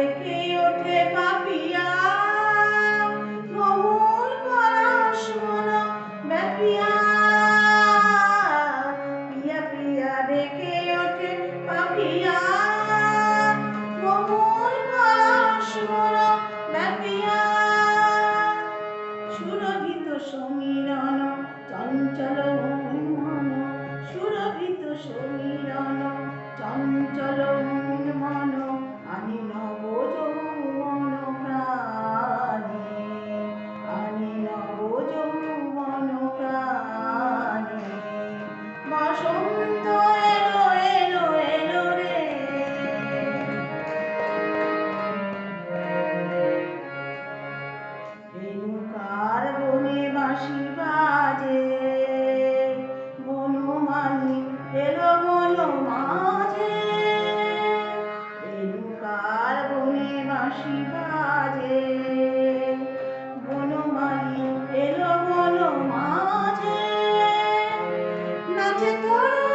দেখে ওঠে কাঁপিয়া মহুল পরাশ মন ব্যাপিয়া। পিয়া পিয়া দেখে ওঠে কাঁপিয়া মহুল পরাশ মন ব্যাপিয়া। সুরভিত সমীরণ, চঞ্চল মন, সুরভিত সমীরণ। the